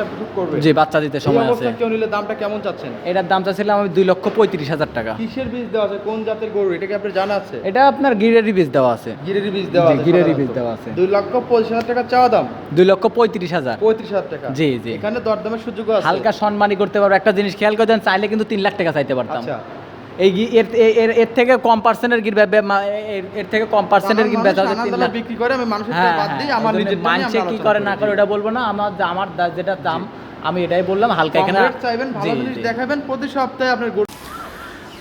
বাচ্চা করবে? জি বাচ্চা দিতে সময় আছে। কেউ নিলে দামটা কেমন চাচ্ছেন? এটার দাম চাচ্ছিলাম আমি দুই লক্ষ পঁয়ত্রিশ হাজার টাকা। কিসের বীজ দেওয়া আছে? কোন জাতের গরু? এটা কি আপনার জানা আছে? এটা আপনার গিরেরি বীজ দেওয়া আছে। গিরেরি বীজ দেওয়া আছে গিরেরি বীজ দেওয়া আছে। দুই লক্ষ পঁচিশ হাজার টাকা চাওয়া দাম? দুই লক্ষ পঁয়ত্রিশ হাজার। পঁয়ত্রিশ হাজার টাকা। জি, জি। এখানে দরদামের সুযোগ আছে। হালকা সম্মানই করতে পারব। একটা জিনিস খেয়াল করে দেন চাইলে কিন্তু তিন লাখ টাকা চাইতে পারতাম। আচ্ছা। এই এর এর- থেকে কম পার্সেন্টের গির এর- থেকে কম পার্সেন্টের গির বেচা হচ্ছে বিক্রি করে আমি মানুষের হ্যাঁ বাদ দিই আমার নিজের মানুষে কি করে না করে। ওটা বলব না আমার আমার যেটা দাম আমি এটাই বললাম হালকা এখানে চাইবেন ভালো জিনিস দেখাবেন প্রতি সপ্তাহে আপনার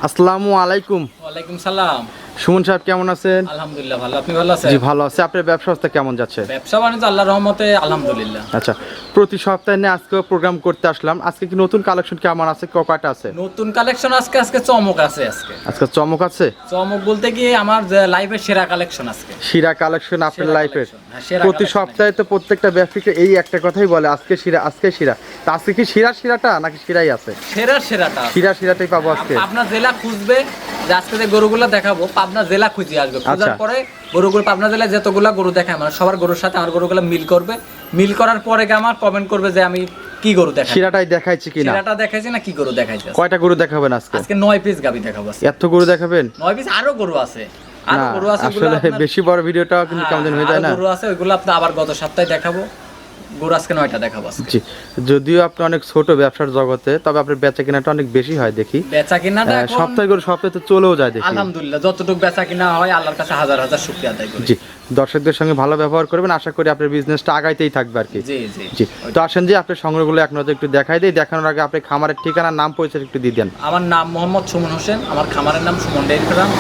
আসসালামু আলাইকুম। ওয়ালাইকুম সালাম। সুমন সাহেব কেমন আছেন? আলহামদুলিল্লাহ ভালো। আপনি ভালো আছেন? জি ভালো আছে। আপনার ব্যবসা অবস্থা কেমন যাচ্ছে? ব্যবসা বাণিজ্য আল্লাহর রহমতে আলহামদুলিল্লাহ। আচ্ছা প্রতি সপ্তাহে নিয়ে আজকে প্রোগ্রাম করতে আসলাম। আজকে কি নতুন কালেকশন কেমন আছে? ক- কয়টা আছে? নতুন কালেকশন আজকে আজকে চমক আছে আজকে। আজকে চমক আছে? চমক বলতে কি আমার লাইফের সেরা কালেকশন আজকে। শিরা কালেকশন আপনার লাইফের হ্যাঁ, সেরা প্রতি সপ্তাহে তো প্রত্যেকটা ব্যক্তিকে এই একটা কথাই বলে আজকে শিরা আজকে শিরা তা আজকে কি শিরা শিরাটা নাকি শিরাই আছে? সেরা সেরাটা আছে। শিরা শিরাটাই পাবো আজকে। পাবনা জেলা খুঁজবে যে আজকে যে গরুগুলো দেখাবো পাবনা জেলা খুঁজে আসবে। খোঁজার আচ্ছা। পরে গরুগুলো পাবনা জেলায় যতগুলা গরু দেখায় মানে সবার গরুর সাথে আমার গরুগুলো মিল করবে। মিল করার পরে আমার কমেন্ট করবে যে আমি কি গরু দেখাই শিরাটাই দেখাইছি কিনা? শিরাটা দেখাইছি না কি গরু দেখাইছি? কয়টা গরু দেখাবেন আজকে? আজকে 9 পিস গাবি দেখাবো। এত গরু দেখাবেন? 9 পিস আরও গরু আছে। আরও গরু আছে আসলে বেশি বড় ভিডিওটা কিন্তু হ্যাঁ, কেমন হয়ে যায় না? গরু আছে ওইগুলো আপনি আবার গত সপ্তাহে দেখাবো। গরু আজকে নয়টা দেখাবো জি যদিও আপনি অনেক ছোট ব্যবসার জগতে তবে আপনার বেচা কেনাটা অনেক বেশি হয় দেখি। বেচা কিনাটা সপ্তাহে করে সপ্তাহে তো চলেও যায় দেখি। আলহামদুলিল্লাহ যতটুকু বেচা কিনা হয় আল্লাহর কাছে হাজার হাজার শুকরিয়া আদায় করি। জি দর্শকদের সঙ্গে ভালো ব্যবহার করবেন আশা করি আপনার বিজনেসটা আগাইতেই থাকবে আর কি। জি জি। জি তো আসেন যে আপনার সংগ্রহগুলো এক নজর একটু দেখাই দিই দেখানোর আগে আপনি খামারের ঠিকানা নাম পরিচয় একটু দিয়ে দেন। আমার নাম মোহাম্মদ সুমন হোসেন আমার খামারের নাম সুমন ডেইরি ফার্ম।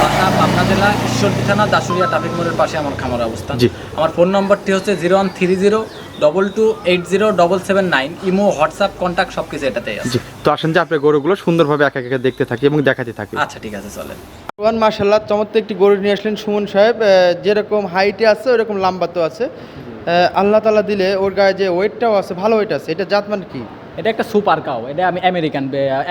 বাসা পাবনা জেলা ঈশ্বরদী থানা দাসুরিয়া ট্রাফিক মোড়ের পাশে আমার খামারের অবস্থান। জি। আমার ফোন নম্বরটি হচ্ছে zero one three zero double two eight zero double seven nine imo WhatsApp contact সব কিছু এটাতেই আছে তো আসেন যে আপনার গরুগুলো সুন্দরভাবে এক একে দেখতে থাকি এবং দেখাতে থাকি। আচ্ছা ঠিক আছে চলেন। ওয়ান মার্শাল্লাহ চমৎকার একটি গরু নিয়ে আসলেন সুমন সাহেব। যেরকম হাইটে আছে ওরকম লম্বাতেও আছে। আল্লাহ তালা দিলে ওর গায়ে যে ওয়েটটাও আছে ভালো ওয়েট আছে এটা জাত মানে কি? এটা একটা সুপার কাউ এটা আমি আমেরিকান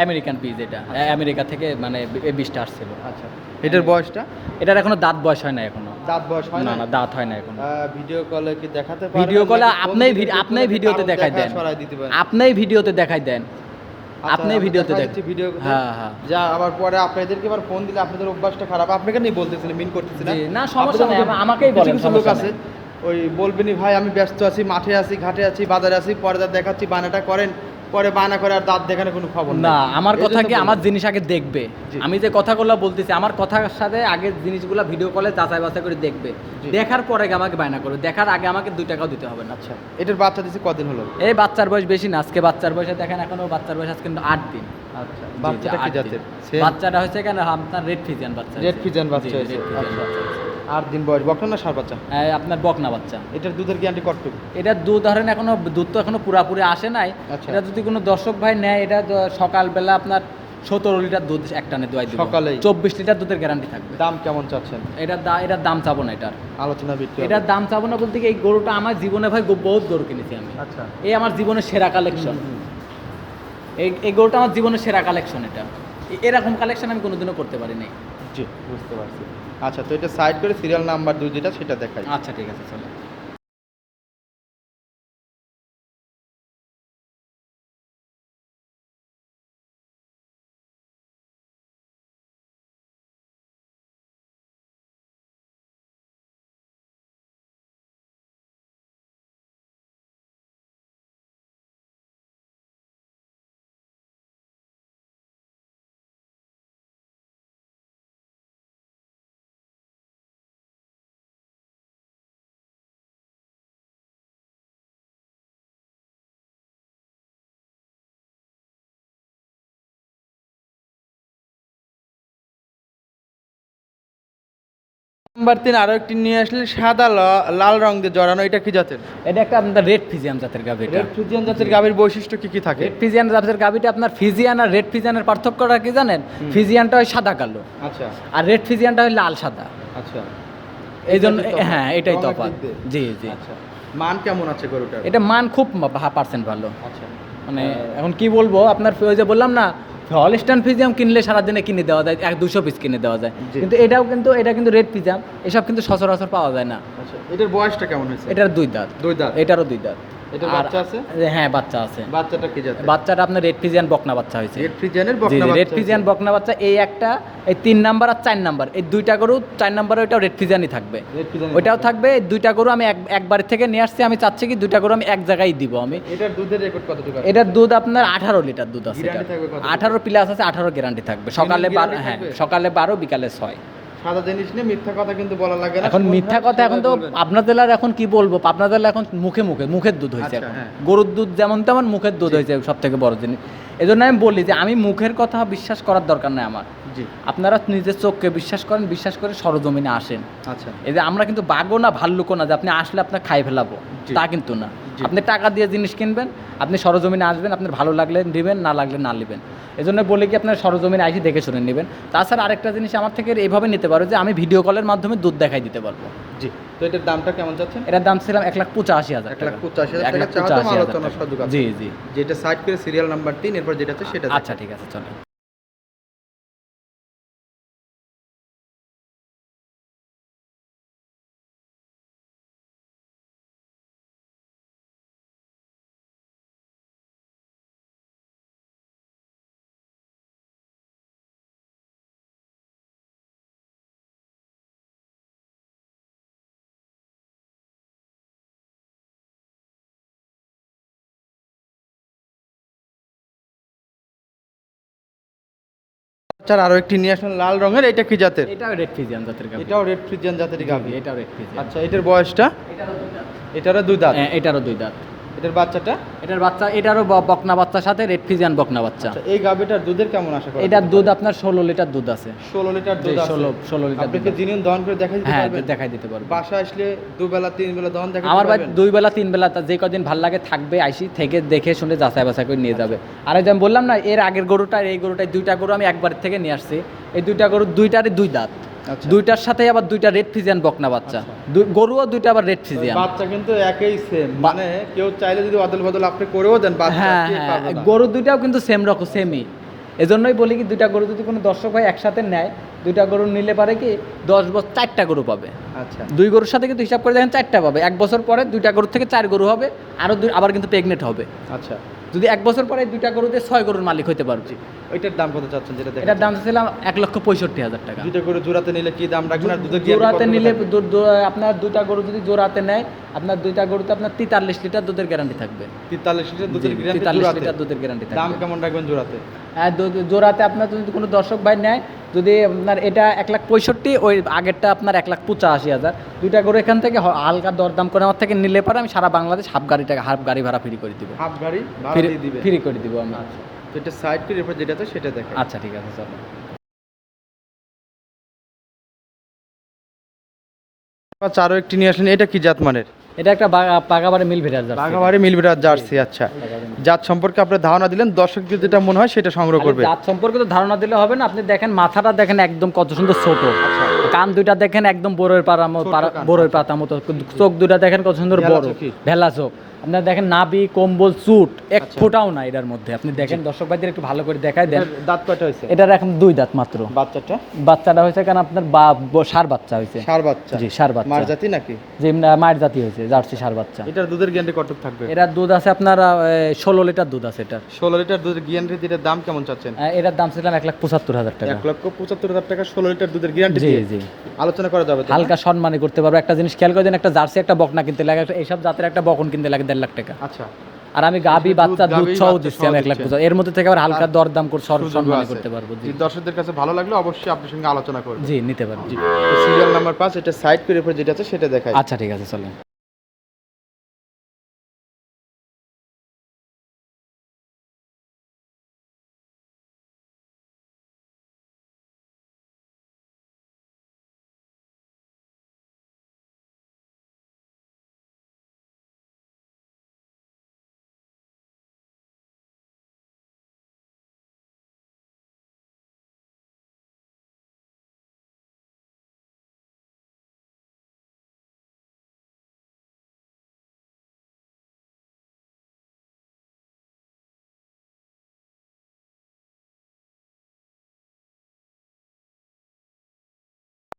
আমেরিকান পিস এটা। আমেরিকা থেকে মানে বীজটা আসছিল। আচ্ছা এটার বয়সটা? এটার এখনও দাঁত বয়স হয় না এখনও। দাঁত বয়স হয় না না দাঁত হয় না এখনও। ভিডিও কলে কি দেখাতে পারবেন ভিডিও কলে আপনি আপনি ভিডিওতে দেখাই দেন। পারেন। আপনি ভিডিওতে দেখাই দেন। আচ্ছা, আপনি ভিডিওতে ভিডিও হ্যাঁ হ্যাঁ। যা আবার পরে আপনাদেরকে আবার ফোন দিলে আপনাদের অভ্যাসটা খারাপ। আপনাকে নিয়ে বলতেছিলেন মিন করতেছিলেন না, সমস্যা নেই, আমাকেই বলেন, লোক আছে ওই বলবেনই ভাই আমি ব্যস্ত আছি মাঠে আছি ঘাটে আছি বাজারে আছি পরে দেখাচ্ছি বানাটা করেন। পরে বানা করে আর দাঁত দেখানো কোনো খবর না আমার কথা কি আমার জিনিস আগে দেখবে। আমি যে কথাগুলো বলতেছি আমার কথার সাথে আগে জিনিসগুলো ভিডিও কলে যাচাই বাছাই করে দেখবে। দেখার পরে আমাকে বায়না করবে। দেখার আগে আমাকে দুই টাকাও দিতে হবে না। আচ্ছা এটার বাচ্চা দিছে কদিন হলো? এই বাচ্চার বয়স বেশি না আজকে বাচ্চার বয়সে দেখেন এখনও বাচ্চার বয়স আজকে কিন্তু আট দিন। আচ্ছা বাচ্চাটা কি জাতের? বাচ্চাটা হচ্ছে কেন? আপনার রেড ফিজিয়ান বাচ্চা রেড Fijian বাচ্চা। আচ্ছা। বাচ্চা হয়েছে। আট দিন বয়স। বকনা না সার বাচ্চা? আপনার বকনা বাচ্চা। এটার দুধের গ্যারান্টি কতটুকু এটা দুধ ধরেন এখনও দুধ তো এখনও পুরাপুরি আসে নাই। আচ্ছা। এটা যদি কোনো দর্শক ভাই নেয় এটা সকালবেলা আপনার সতেরো লিটার দুধ এক টানে দোয়াই দিব। সকালেই? চব্বিশ লিটার দুধের গ্যারান্টি থাকবে। দাম কেমন চাচ্ছেন? এটার দা এটার দাম চাবো না এটার। আলোচনা বিক্রি এটার দাম চাবো না বলতে এই গরুটা আমার জীবনে ভাই বহুত গরু কিনেছি আমি। আচ্ছা। এই আমার জীবনের সেরা কালেকশন এই এই গরুটা আমার জীবনের সেরা কালেকশন এটা। এরকম কালেকশন আমি কোনোদিনও করতে পারি পারিনি জি বুঝতে পারছি। আচ্ছা তো এটা সাইড করে সিরিয়াল নাম্বার দুই যেটা, সেটা দেখাই। আচ্ছা ঠিক আছে, চলো। নাম্বার তিন আরও একটি নিয়ে আসলেন সাদা লাল রং দিয়ে জড়ানো এটা কি জাতের? এটা একটা আপনার রেড ফিজিয়ান জাতের গাভি এটা রেড ফ্রিজিয়ান জাতের গাভীর বৈশিষ্ট্য কি কি থাকে? রেড ফিজিয়ান জাতের গাভিটা আপনার ফিজিয়ান আর রেড ফিজিয়ানের পার্থক্যটা কি জানেন? ফিজিয়ানটা হয় সাদা কালো। আচ্ছা। আর রেড ফিজিয়ানটা হয় লাল সাদা। আচ্ছা। এই জন্য হ্যাঁ এটাই তফাৎ। জি জি। আচ্ছা। মান কেমন আছে গরুটার? এটা মান খুব পার্সেন্ট ভালো। আচ্ছা। মানে এখন কি বলব আপনার ওই যে বললাম না হলস্টান ফিজিয়াম কিনলে সারাদিনে কিনে দেওয়া যায় এক দুশো পিস কিনে দেওয়া যায়। কিন্তু এটাও কিন্তু এটা কিন্তু রেড ফিজিয়াম এসব কিন্তু সচরাচর পাওয়া যায় না। আচ্ছা এটার বয়সটা কেমন হয়েছে? এটার দুই দাঁত। দুই দাঁত? এটারও দুই দাঁত। এটার বাচ্চা আছে? হ্যাঁ বাচ্চা আছে। বাচ্চাটা কি জাতের? বাচ্চাটা আপনার রেড ফিজিয়ান বকনা বাচ্চা হয়েছে। রেড ফ্রিজিয়ানের বকনা বাচ্চা ফিজিয়ান হয়েছে। বকনা বাচ্চা এই একটা এই তিন নাম্বার আর চার নাম্বার। এই দুইটা গরু চার নাম্বারে ওইটাও রেড ফিজিয়ানই থাকবে। ওইটাও থাকবে এই দুইটা গরু আমি এক থেকে নিয়ে আসছি আমি চাচ্ছি কি দুইটা গরু আমি এক জায়গায় দিব আমি। এটার দুধের রেকর্ড কতটুকু এটার দুধ আপনার আঠারো লিটার দুধ আছে? আঠারো প্লাস আছে আঠারো গ্যারান্টি থাকবে। সকালে বারো হ্যাঁ সকালে বারো বিকালে ছয়। সাদা জিনিস নিয়ে মিথ্যা কথা কিন্তু বলা লাগে না। এখন মিথ্যা কথা এখন তো পাবনা জেলার এখন কি বলব? পাবনা জেলা এখন মুখে মুখে মুখের দুধ হয়েছে আচ্ছা, এখন। হ্যাঁ। গরুর দুধ যেমন তেমন মুখের দুধ হয়েছে সব থেকে বড় জিনিস। এই জন্য আমি বলি যে আমি মুখের কথা বিশ্বাস করার দরকার নাই আমার। আপনারা নিজের চোখকে বিশ্বাস করেন বিশ্বাস করে সরজমিনে আসেন। আচ্ছা। এই যে আমরা কিন্তু বাঘও না ভাল্লুকও না যে আপনি আসলে আপনার খাই ফেলাবো। তা কিন্তু না। আপনি টাকা দিয়ে জিনিস কিনবেন আপনি সরজমিনে আসবেন আপনার ভালো লাগলে নেবেন না লাগলে না নেবেন। এই জন্য বলি কি আপনার সরজমিনে আসি দেখে শুনে নেবেন। তাছাড়া আরেকটা জিনিস আমার থেকে এইভাবে নিতে পারো যে আমি ভিডিও কলের মাধ্যমে দুধ দেখাই দিতে পারব। জি তো এটার দামটা কেমন যাচ্ছে? এটার দাম ছিলাম এক লাখ পঁচাশি হাজার এক লাখ পঁচাশি হাজার এক লাখ পঁচাশি হাজার। জি জি। যেটা সাইড করে সিরিয়াল নাম্বার তিন এরপর যেটা আছে সেটা আচ্ছা ঠিক আছে চলেন। আচ্ছা আরও একটি নিয়ে আসলেন লাল রঙের এটা কি জাতের? এটাও রেড ফ্রিজিয়ান জাতের গাভি। এটাও রেড ফ্রিজিয়ান জাতের গাভি। এটাও রেড ফ্রিজিয়ান আচ্ছা এটার বয়সটা? এটারও দুই দাঁত এটারও দুই দাঁত? হ্যাঁ, এটারও দুই দাঁত। এটার বাচ্চাটা? এটার বাচ্চা এটারও বকনা বাচ্চার সাথে রেড ফিজিয়ান বকনা বাচ্চা। আচ্ছা এই গাভিটার দুধের কেমন আশা এটার দুধ আপনার ষোলো লিটার দুধ আছে। ষোলো লিটার দুধ 16 16 লিটার আপনি দুধ কি জিনিস দহন করে দেখা দিতে হ্যাঁ দেখাই দিতে পারব। বাসা আসলে দুবেলা তিন বেলা দহন দেখা আমার ভাই দুই বেলা তিন বেলা তা যে কদিন ভালো লাগে থাকবে আইসি থেকে দেখে শুনে যাচাই বাছাই করে নিয়ে যাবে। আর এই যে আমি বললাম না এর আগের গরুটা এই গরুটাই দুইটা গরু আমি একবার থেকে নিয়ে আসছি। এই দুইটা গরু দুইটারই দুই দাঁত। দুইটার সাথে আবার দুইটা রেড ফিজিয়ান বকনা বাচ্চা। দুই- গরুও দুইটা আবার রেড ফিজিয়ান বাচ্চা কিন্তু একই সেম মানে কেউ চাইলে যদি অদল বদল আপনি করেও দেন বাচ্চা হ্যাঁ হ্যাঁ গরু দুইটাও কিন্তু সেম রকম সেমই এজন্যই বলি কি দুইটা গরু যদি কোনো দর্শক ভাই একসাথে নেয় দুইটা গরু নিলে পারে কি দশ বছর চারটা গরু পাবে। আচ্ছা। দুই গরুর সাথে কিন্তু হিসাব করে দেখেন চারটা পাবে। এক বছর পরে দুইটা গরুর থেকে চার গরু হবে আরও দুই আবার কিন্তু প্রেগনেন্ট হবে। আচ্ছা। যদি এক বছর পরে দুইটা গরুতে ছয় গরুর মালিক হইতে পারবে ওইটার দাম কত চাচ্ছেন যেটা এটার দাম ছিলাম এক লক্ষ পঁয়ষট্টি হাজার টাকা। দুইটা গরু জোড়াতে নিলে কি দাম রাখবেন আর দুধের জোড়াতে নিলে আপনার দুইটা গরু যদি জোড়াতে নেয় আপনার দুইটা গরুতে আপনার তেতাল্লিশ লিটার দুধের গ্যারান্টি থাকবে। তেতাল্লিশ লিটার দুধের গ্যারান্টি তেতাল্লিশ লিটার দুধের গ্যারান্টি দাম কেমন রাখবেন জোড়াতে? হ্যাঁ জোড়াতে আপনার যদি কোনো দর্শক ভাই নেয় যদি আপনার এটা এক লাখ পঁয়ষট্টি ওই আগেরটা আপনার এক লাখ পঁচাশি হাজার। দুইটা গরু এখান থেকে হালকা দরদাম করে আমার থেকে নিলে পরে আমি সারা বাংলাদেশ হাফ গাড়ি টাকা হাফ গাড়ি ভাড়া ফ্রি করে দিব। হাফ গাড়ি ফ্রি দিবে। ফ্রি করে দিব আমি তো এটা সাইড করে এরপর যেটা আছে সেটা দেখেন। আচ্ছা ঠিক আছে চলো। আচ্ছা আরও একটি নিয়ে আসলেন এটা কি জাত মানের এটা একটা পাগাবাড়ি মিল জার্সি। যাচ্ছে মিল মিলবিরাট জার্সি আচ্ছা। জাত সম্পর্কে আপনি ধারণা দিলেন দর্শকদের যেটা মনে হয় সেটা সংগ্রহ করবে। জাত সম্পর্কে তো ধারণা দিলে হবে না আপনি দেখেন মাথাটা দেখেন একদম কত সুন্দর ছোট। কান দুইটা দেখেন একদম বড়ের পাড়া মতো বড়ের পাতা মতো। চোখ দুইটা দেখেন কত সুন্দর বড়। ভেলা চোখ। আপনার দেখেন নাবি কম্বল চুট এক আচ্ছা। ফোটাও না এটার মধ্যে। আপনি দেখেন দর্শক ভাইদের একটু ভালো করে দেখাই দেন। দাঁত কয়টা হয়েছে? এটার এখন দুই দাঁত মাত্র। বাচ্চাটা? বাচ্চাটা হয়েছে কেন আপনার বা ষাঁড় বাচ্চা হয়েছে। সার বাচ্চা? জি ষাঁড় বাচ্চা। মার জাতি নাকি? যে মায়ের জাতি হয়েছে জার্সি সার বাচ্চা। এটার দুধের গ্যারান্টি কতটুকু থাকবে? এটার দুধ আছে আপনার ষোলো লিটার দুধ আছে এটার। ষোলো লিটার দুধের গ্যারান্টি এটার দাম কেমন চাচ্ছেন? এটার দাম ছিলাম এক লাখ পঁচাত্তর হাজার টাকা। এক লক্ষ পঁচাত্তর হাজার টাকা ষোলো লিটার দুধের গ্যারান্টি জি জি। আলোচনা করা যাবে হালকা সম্মানে করতে পারব। একটা জিনিস খেয়াল করে দিন একটা জার্সি একটা বকনা কিনতে লাগে এইসব জাতের একটা বকন কিনতে লাগে দেড় লাখ টাকা। আচ্ছা। আর আমি গাবি বাচ্চা দুধ সহ দিচ্ছি আমি এক লাখ। এর মধ্যে থেকে আবার হালকা দরদাম করে সর- সম্মানে করতে পারব জি। দর্শকদের কাছে ভালো লাগলে অবশ্যই আপনার সঙ্গে আলোচনা করব জি নিতে পারব জি। সিরিয়াল নাম্বার পাঁচ এটা সাইড করে যেটা আছে সেটা দেখাই। আচ্ছা ঠিক আছে চলেন।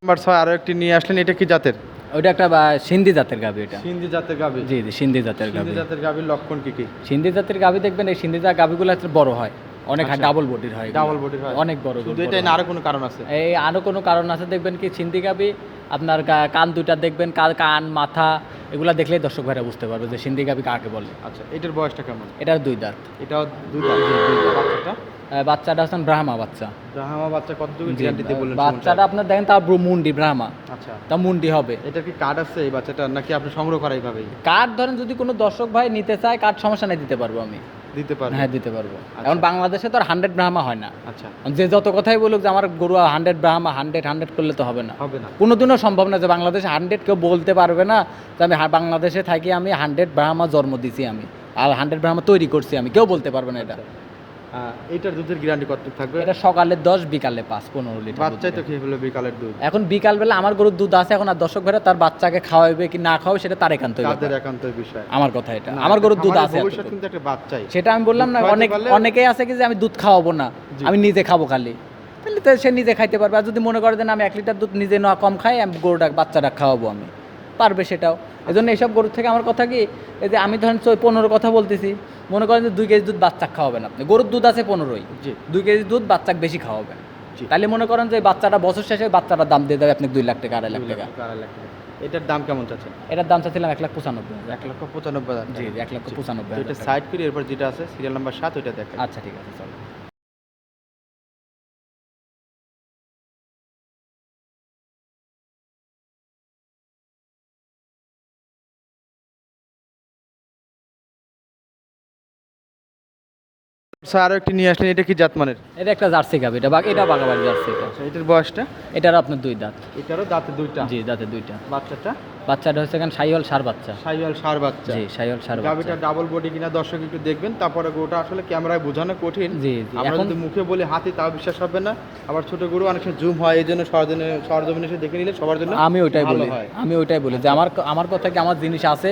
নাম্বার ছয় আরও একটি নিয়ে আসলেন এটা কি জাতের? ওইটা একটা সিন্ধি জাতের গাভি এটা। সিন্ধি জাতের গাভি জি জি সিন্ধি জাতের গাভি সিন্ধি জাতের গাভির লক্ষণ কি কি? সিন্ধি জাতের গাভি দেখবেন এই সিন্ধি জাতের গাভিগুলো একটু বড় হয়। অনেক আচ্ছা। ডাবল বডির হয় ডাবল বডির হয়। অনেক বড় শুধু এটা না আরও কোনো কারণ আছে? এই আরও কোনো কারণ আছে দেখবেন কি সিন্ধি গাভি আপনার কান দুটা দেখবেন কাল কান মাথা এগুলা দেখলেই দর্শক ভাইরা বুঝতে পারবে যে সিন্ধি গাভি কাকে বলে। আচ্ছা এটার বয়সটা কেমন? এটার দুই দাঁত। এটা দুই দাঁত। বাচ্চাটা? বাচ্চাটা হচ্ছেন ব্রাহ্মা বাচ্চা। ব্রাহ্মা বাচ্চা কত গ্যারান্টিতে বললেন বাচ্চাটা আপনি আপনার দেখেন তার মুন্ডি ব্রাহ্মা। আচ্ছা। তা মুন্ডি হবে। এটা কি কার্ড আছে এই বাচ্চাটা নাকি আপনি সংগ্রহ করা এইভাবেই? কার্ড ধরেন যদি কোনো দর্শক ভাই নিতে চায় কার্ড সমস্যা নাই দিতে পারব আমি। দিতে পারব? হ্যাঁ দিতে পারব। এখন বাংলাদেশে তো আর হান্ড্রেড ব্রাহ্মা হয় না। আচ্ছা। যে যত কথাই বলুক যে আমার গরু হান্ড্রেড ব্রাহ্মা হান্ড্রেড হান্ড্রেড করলে তো হবে না। হবে না। কোনোদিনও সম্ভব না যে বাংলাদেশে হান্ড্রেড কেউ বলতে পারবে না যে আমি বাংলাদেশে থাকি আমি হান্ড্রেড ব্রাহ্মা জন্ম দিছি আমি। আর হান্ড্রেড ব্রাহ্মা তৈরি করছি আমি। কেউ বলতে পারবে না এটা। আহ, এটার দুধের গ্যারান্টি কত থাকবে? এটা সকালে দশ বিকালে পাঁচ পনেরো লিটার বাচ্চাই তো খেয়ে বিকালের দুধ। এখন বিকালবেলা আমার গরুর দুধ আছে এখন আর দর্শক ভাইরা তার বাচ্চাকে খাওয়াবে কি না খাওয়াবে সেটা তার একান্ত তাদের একান্ত বিষয়। আমার কথা এটা। আমার গরুর দুধ আছে ভবিষ্যৎ কিন্তু একটা বাচ্চাই। সেটা আমি বললাম না অনেক অনেকেই আছে কি যে আমি দুধ খাওয়াবো না আমি নিজে খাব খালি। তাহলে সে নিজে খাইতে পারবে। আর যদি মনে করে যে আমি এক লিটার দুধ নিজে না কম খাই আমি গরুটা বাচ্চাটা খাওয়াবো আমি। পারবে সেটাও। এই জন্য এইসব গরুর থেকে আমার কথা কি এই যে আমি ধরেন পনেরো কথা বলতেছি মনে করেন যে দুই কেজি দুধ বাচ্চা খাওয়াবেন আপনি। গরুর দুধ আছে পনেরোই। দুই কেজি দুধ বাচ্চাকে বেশি খাওয়াবেন। তাহলে মনে করেন যে বাচ্চাটা বছর শেষে বাচ্চাটার দাম দিয়ে দেবে আপনি দুই লাখ টাকা আড়াই লাখ টাকা। লাখ, আড়াই লাখ টাকা। এটার দাম কেমন চাচ্ছেন? এটার দাম চাচ্ছিলাম এক লাখ পঁচানব্বই এক লক্ষ পঁচানব্বই হাজার জি এক লক্ষ পঁচানব্বই এটা সাইড করি এরপর যেটা আছে সিরিয়াল নাম্বার সাত ওইটা দেখেন। আচ্ছা ঠিক আছে চলো। স্যার একটি নিয়ে আসলেন এটা কি জাতমানের? এটা একটা জার্সি গাবি এটা বাঘ- এটা জার্সি আচ্ছা এটার বয়সটা? এটার আপনার দুই দাঁত। এটারও দাঁতে দুইটা? জি দাঁতে দুইটা। বাচ্চাটা? বাচ্চাটা হচ্ছে এখানে সাইওয়াল সার বাচ্চা। সাইওয়াল সার বাচ্চা। জি সাইওয়াল সার বাচ্চা। গাভিটা ডাবল বডি কিনা দর্শক একটু দেখবেন তারপরে গরুটা আসলে ক্যামেরায় বোঝানো কঠিন। জি জি। আমরা যদি মুখে বলি হাতি তাও বিশ্বাস হবে না। আবার ছোট গরু অনেক সময় জুম হয় এই জন্য সরজনে সরজমিনে এসে দেখে নিলে সবার জন্য আমি ওইটাই বলি। আমি ওইটাই বলি যে আমার আমার কথা কি আমার জিনিস আছে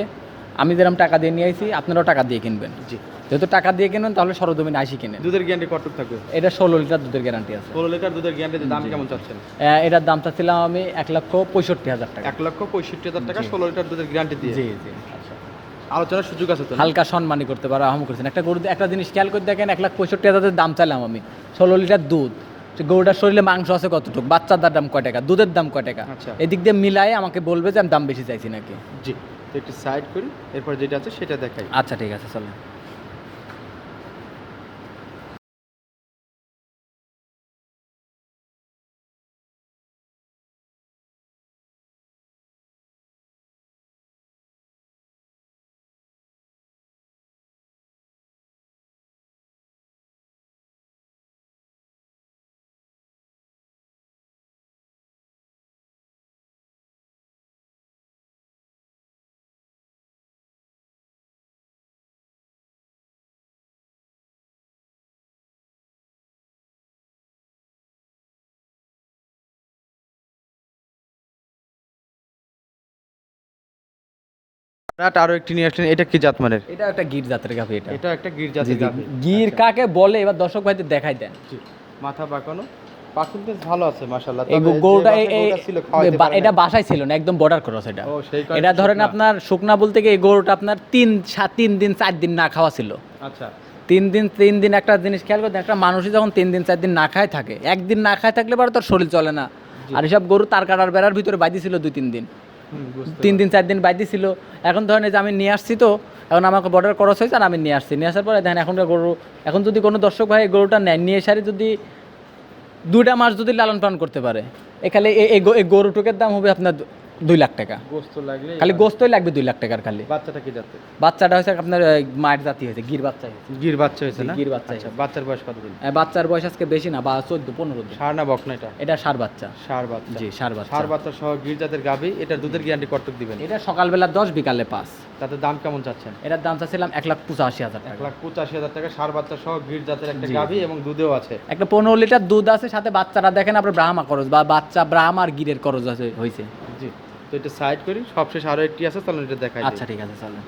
আমি যেরকম টাকা দিয়ে নিয়ে আইছি আপনারাও টাকা দিয়ে কিনবেন। জি। যেহেতু টাকা দিয়ে কিনবেন তাহলে সরজমিনে আইসি কিনেন। দুধের গ্যারান্টি কতটুকু থাকবে? এটা ষোলো লিটার দুধের গ্যারান্টি আছে। ষোলো লিটার দুধের গ্যারান্টিতে দাম কেমন চাচ্ছেন? এটার দাম চাচ্ছিলাম আমি এক লক্ষ পঁয়ষট্টি হাজার টাকা। এক লক্ষ পঁয়ষট্টি হাজার টাকা ষোলো লিটার দুধের গ্যারান্টি দিয়ে। জি জি আচ্ছা। আলোচনার সুযোগ আছে তো হালকা সম্মানই করতে পারো আহম করছেন। একটা গরু একটা জিনিস খেয়াল করে দেখেন এক লাখ পঁয়ষট্টি হাজারের দাম চাইলাম আমি। ষোলো লিটার দুধ। গরুটার শরীরে মাংস আছে কতটুকু? বাচ্চার দাম কয় টাকা? দুধের দাম কয় টাকা? আচ্ছা। এদিক দিয়ে মিলায় আমাকে বলবে যে আমি দাম বেশি চাইছি নাকি। জি একটু সাইড করি এরপর যেটা আছে সেটা দেখাই। আচ্ছা ঠিক আছে চলেন। রাট আরও একটি নিয়ে আসলেন এটা কি জাতমানের এটা একটা গির জাতের গাভি এটা। এটা একটা গির জাতের। গাভী। গির কাকে বলে? এবার দর্শক ভাইদের দেখাই দেন। মাথা পার্সেন্টেজ ভালো আছে মাশাআল্লাহ। এই গরুটা এটা বাসায় ছিল না একদম বর্ডার ক্রস এটা। এটা ধরেন আপনার শুকনা বলতে গিয়ে এই গরুটা আপনার তিন সাত তিন দিন চার দিন না খাওয়া ছিল। আচ্ছা। তিন দিন তিন দিন একটা জিনিস খেয়াল করতে একটা মানুষই যখন তিন দিন চার দিন না খায় থাকে। একদিন না খায় থাকলে পরে তোর শরীর চলে না। আর এসব গরু তার কাটার বেড়ার ভিতরে বাইদি ছিল দুই তিন দিন। তিন দিন চার দিন বাইদি ছিল এখন ধরেন এই যে আমি নিয়ে আসছি তো এখন আমাকে বর্ডার ক্রস হয়েছে আর আমি নিয়ে আসছি। নিয়ে আসার পরে দেখেন এখনকার গরু এখন যদি কোনো দর্শক ভাই এই গরুটা নেয় নিয়ে সারি যদি দুইটা মাস যদি লালন পালন করতে পারে এখানে এই- গরুটুকের দাম হবে আপনার দুই লাখ টাকা। খালি গোস্তই লাগবে দুই লাখ টাকার খালি। বাচ্চাটা কি জাতে বাচ্চাটা হয়েছে আপনার মায়ের জাতি হয়েছে গির বাচ্চা হয়েছে। গির বাচ্চা হয়েছে না? গির বাচ্চা হয়েছে। বাচ্চার বয়স কত দিন বাচ্চার বয়স আজকে বেশি না বা চোদ্দ পনেরো দিন। সার না বকনা এটা? এটা সার বাচ্চা। সার বাচ্চা। জি সার বাচ্চা। সার বাচ্চা সহ গির জাতের গাভী এটা দুধের গ্যারান্টি কর্তক দিবেন? এটা সকালবেলা দশ বিকালে পাঁচ। তাতে দাম কেমন চাচ্ছেন? এটার দাম চাচ্ছিলাম এক লাখ পঁচাশি হাজার এক লাখ পঁচাশি হাজার টাকা সার বাচ্চা সহ গির জাতের একটা। গাভী এবং দুধেও আছে। একটা পনেরো লিটার দুধ আছে সাথে বাচ্চারা দেখেন আপনার ব্রাহ্মা খরচ বা বাচ্চা ব্রাহ্ম আর গিরের খরচ আছে হয়েছে জি তো এটা সাইড করি সবশেষ আরও একটি আছে তাহলে এটা দেখাই আচ্ছা ঠিক আছে চলেন।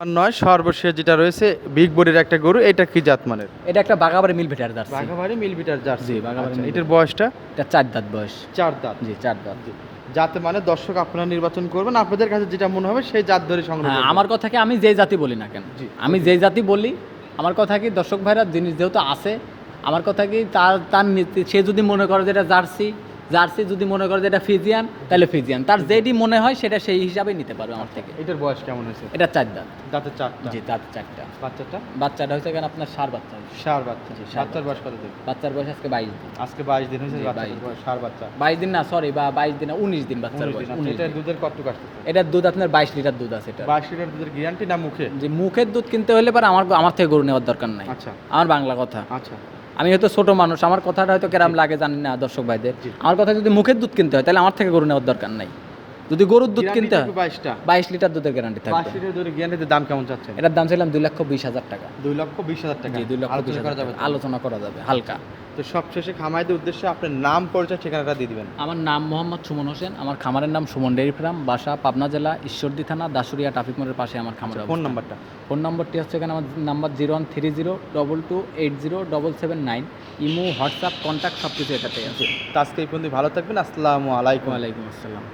নয় সর্বশেষ যেটা রয়েছে বিগ বডির একটা গরু এটা কি জাত মানের? এটা একটা বাগাবাড়ি মিল ভেটার জার্সি। বাঘাবাড়ি মিলবিটার জার্সি। জি, বাঘাবাড়ি আচ্ছা, মিল এটার বয়সটা? এটা চার দাঁত বয়স। চার দাঁত। জি চার দাঁত। জি। যাতে মানে দর্শক আপনারা নির্বাচন করবেন আপনাদের কাছে যেটা মনে হবে সেই জাত ধরে সংগ্রহ হ্যাঁ আমার কথা কি আমি যেই জাতি বলি না কেন। আমি যেই জাতি বলি আমার কথা কি দর্শক ভাইরা জিনিস যেহেতু আছে আমার কথা কি তার তার নীতি- সে যদি মনে করে যে এটা জার্সি জার্সি যদি মনে করে যে এটা ফিজিয়ান তাহলে ফিজিয়ান। তার যেটি মনে হয় সেটা সেই হিসাবে নিতে পারবে আমার থেকে। এটার বয়স কেমন হয়েছে? এটা চার দাঁত। দাঁতের চারটা? জি দাঁত চারটা। বাচ্চাটা? বাচ্চাটা হচ্ছে কেন আপনার সার বাচ্চা সার বাচ্চা। জি, বাচ্চার বয়স কত দিন? বাচ্চার বয়স আজকে বাইশ দিন। আজকে বাইশ দিন হয়েছে জি, বাচ্চার 22 বয়স সার বাচ্চা। বাইশ দিন না সরি বা বাইশ দিন না উনিশ দিন বাচ্চার বয়স। আচ্ছা, দিন। দুধের কত কাটতেছে এটার দুধ আপনার বাইশ লিটার দুধ আছে এটা বাইশ লিটার দুধের গ্যারান্টি না মুখে? যে মুখের দুধ কিনতে হলে পরে আমার আমার থেকে গরু নেওয়ার দরকার নাই। আচ্ছা। আমার বাংলা কথা। আচ্ছা। আমি হয়তো ছোট মানুষ আমার কথাটা হয়তো কেরাম লাগে জানি না দর্শক ভাইদের। আমার কথা যদি মুখের দুধ কিনতে হয় তাহলে আমার থেকে গরু নেওয়ার দরকার নাই। যদি গরুর দুধ কিনতে হয় বাইশটা। বাইশ লিটার দুধের গ্যারান্টি বাইশ লিটার দুধের গ্যারান্টিতে দাম কেমন চাচ্ছেন? এটার দাম ছিলাম দুই লক্ষ বিশ হাজার টাকা। দুই লক্ষ বিশ হাজার টাকা? দুই লক্ষ বিশ হাজার টাকা। আলোচনা করা যাবে হালকা। তো সবশেষে খামাইদের উদ্দেশ্যে আপনার নাম পরিচয় ঠিকানাটা দিয়ে দিবেন। আমার নাম মোহাম্মদ সুমন হোসেন। আমার খামারের নাম সুমন ডেয়ারি ফার্ম বাসা পাবনা জেলা ঈশ্বরদী থানা দাসুরিয়া ট্রাফিক মোড়ের পাশে আমার খামার ফোন নাম্বারটা? ফোন নম্বরটি হচ্ছে এখানে আমার number zero one three zero double two eight zero double seven nine. Imo WhatsApp contact সব কিছু এটাতে আছে তো আজকে এই পর্যন্ত ভালো থাকবেন। আসসালামু আলাইকুম। ওয়ালাইকুম আসসালাম।